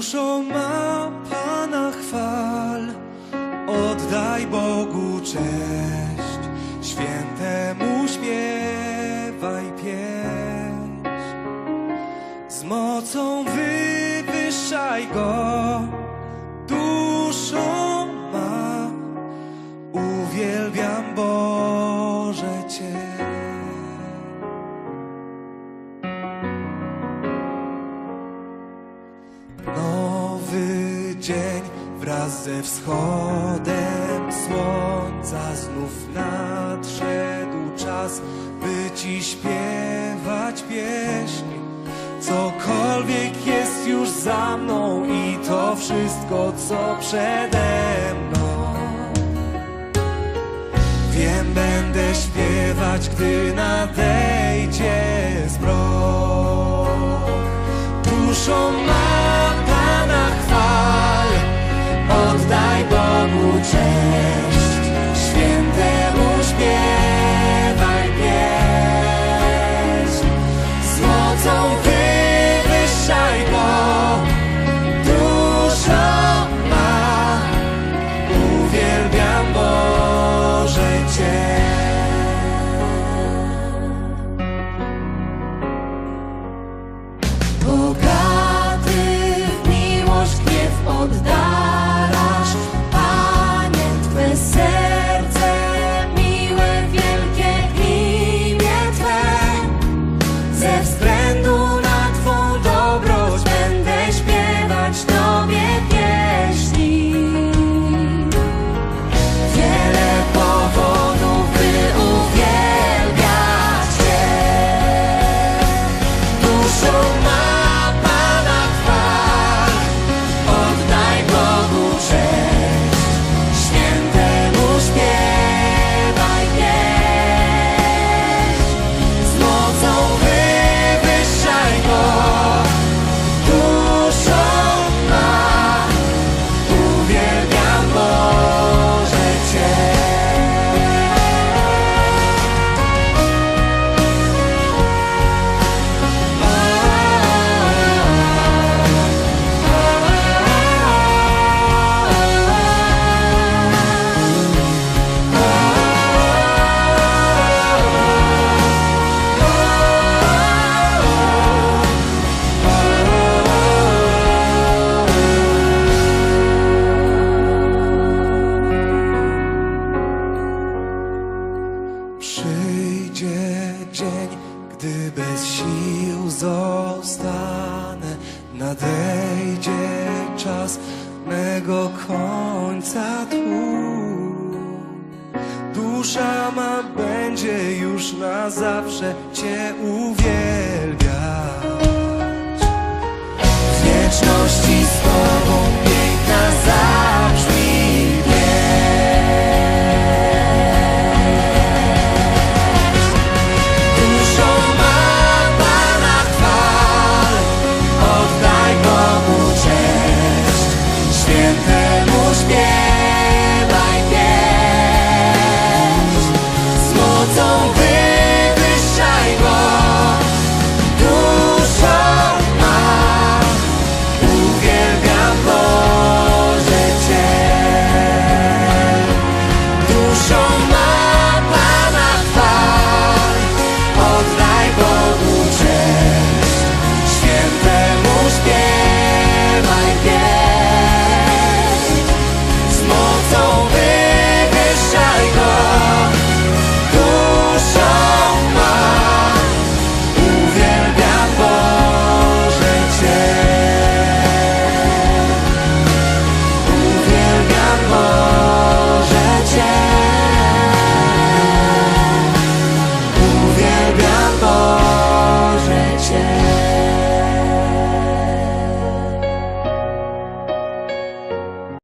Duszo ma Pana chwal, oddaj Bogu cześć, świętemu śpiewaj pieśń. Z mocą wywyższaj Go, dzień wraz ze wschodem słońca znów nadszedł czas, by Ci śpiewać pieśń. Cokolwiek jest już za mną i to wszystko, co przede mną. Wiem, będę śpiewać, gdy nadejdzie dzień, gdy bez sił zostanę. Nadejdzie czas mego końca tu. Dusza ma będzie już na zawsze Cię uwielbiać.